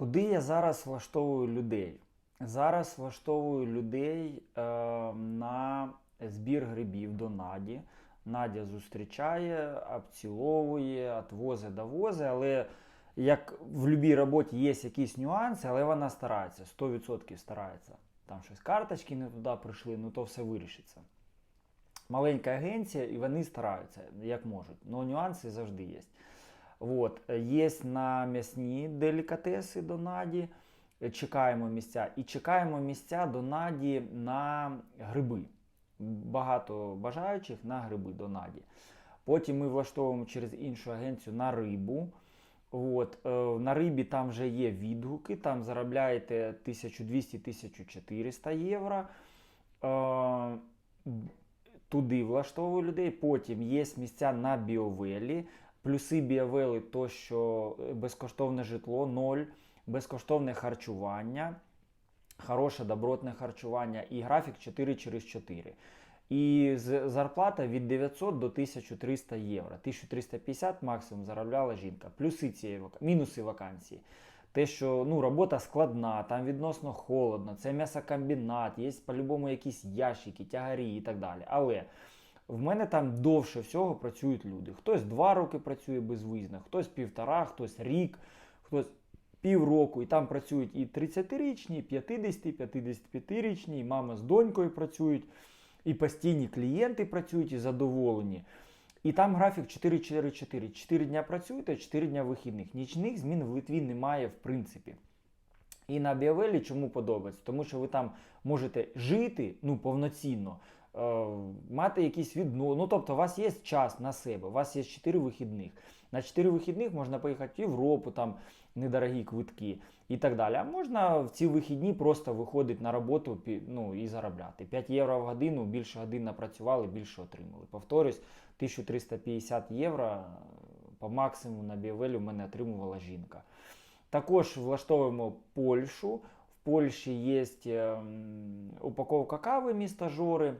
Куди я зараз влаштовую людей? Зараз влаштовую людей е, на збір грибів до Наді. Надя зустрічає, обціловує, отвозе, довозе, але як в будь-якій роботі є якісь нюанси, але вона старається, 100% старається. Там щось карточки не туди прийшли, ну то все вирішиться. Маленька агенція, і вони стараються, як можуть. але нюанси завжди є. От, є на м'ясні делікатеси до Наді. Чекаємо місця. І чекаємо місця до Наді на гриби. Багато бажаючих на гриби до Наді. Потім ми влаштовуємо через іншу агенцію на рибу. От, е, на рибі там вже є відгуки, там заробляєте 1200-1400 євро. Е, туди влаштовую людей. Потім є місця на біовелі. Плюси біовели то, що безкоштовне житло, ноль, безкоштовне харчування, хороше добротне харчування і графік 4 через 4. І зарплата від 900 до 1300 євро. 1350 максимум заробляла жінка. Плюси цієї мінуси вакансії. Те, що ну, робота складна, там відносно холодно, це м'ясокомбінат, є по-любому якісь ящики, тягарі і так далі. Але в мене там довше всього працюють люди. Хтось два роки працює безвиїзно, хтось півтора, хтось рік, хтось півроку. І там працюють і 30-річні, і 50, 55-річні, і мама з донькою працюють, і постійні клієнти працюють і задоволені. І там графік 4-4-4. 4 дня працюєте, 4 дня вихідних. Нічних змін в Литві немає в принципі. І на Біавелі чому подобається? Тому що ви там можете жити ну, повноцінно, мати якісь відно. Ну, тобто, у вас є час на себе, у вас є 4 вихідних. На 4 вихідних можна поїхати в Європу, там недорогі квитки і так далі. А можна в ці вихідні просто виходити на роботу ну, і заробляти. 5 євро в годину, більше годин напрацювали, більше отримали. Повторюсь, 1350 євро е, по максимуму на Біавелі в мене отримувала жінка. Також влаштовуємо Польщу. В Польщі є ем, упаковка кави міста Жори.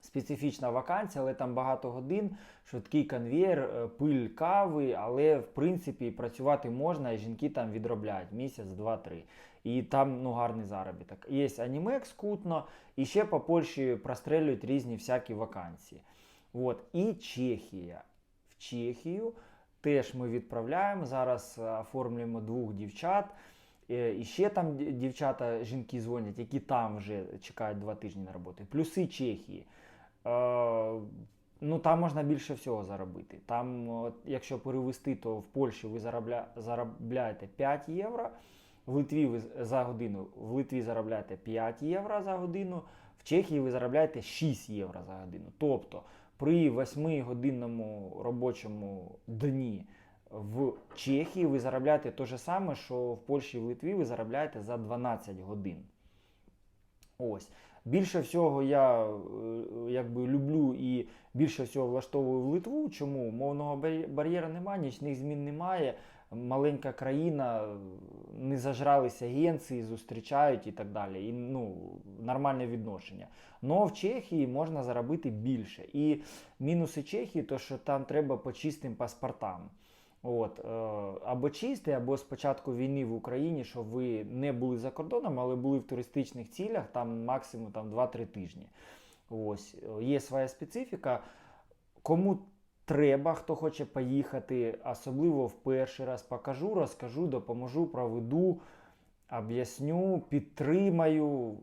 Специфічна вакансія, але там багато годин, швидкий конвейер, е, пиль кави, але в принципі працювати можна, і жінки там відробляють місяць, два-три. І там ну, гарний заробіток. Є анімек скутно, і ще по Польщі прострелюють різні всякі вакансії. От. І Чехія. В Чехію теж ми відправляємо. Зараз е, оформлюємо двох дівчат. Е, І ще там дівчата, жінки дзвонять, які там вже чекають два тижні на роботу. Плюси Чехії. Е, ну там можна більше всього заробити. Там, якщо перевести, то в Польщі ви заробля, заробляєте 5 євро. В Литві ви за годину в Литві заробляєте 5 євро за годину, в Чехії ви заробляєте 6 євро за годину. Тобто при 8-годинному робочому дні в Чехії ви заробляєте те ж саме, що в Польщі і в Литві ви заробляєте за 12 годин. Ось. Більше всього я е, якби люблю і більше всього влаштовую в Литву. Чому? Мовного бар'є- бар'єра немає, нічних змін немає. Маленька країна, не зажралися агенції, зустрічають і так далі. І ну, нормальне відношення. Но в Чехії можна заробити більше. І мінуси Чехії, то що там треба по чистим паспортам. От, е, або чисті, або з початку війни в Україні, щоб ви не були за кордоном, але були в туристичних цілях, там максимум там, 2-3 тижні. Ось, е, є своя специфіка. Кому треба, хто хоче поїхати, особливо в перший раз покажу, розкажу, допоможу, проведу, об'ясню, підтримаю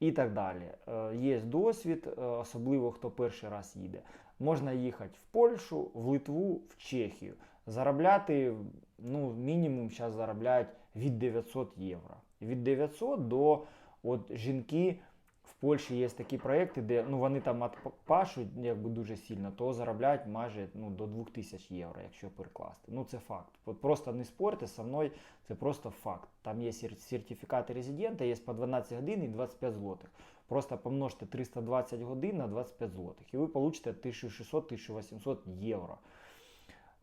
і так далі. Е, Є досвід, особливо хто перший раз їде. Можна їхати в Польщу, в Литву, в Чехію. Заробляти, ну, мінімум зараз заробляють від 900 євро. Від 900 до от жінки в Польщі є такі проекти, де ну, вони там пашуть якби дуже сильно, то заробляють майже ну, до 2000 євро, якщо перекласти. Ну це факт. От просто не спорте со мною, це просто факт. Там є сертифікати резидента, є по 12 годин і 25 злотих. Просто помножте 320 годин на 25 злотих, і ви получите 1600-1800 євро.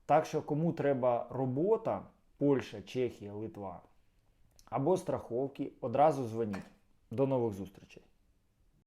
Так що кому треба робота, Польща, Чехія, Литва або страховки, одразу дзвоніть. До нових зустрічей.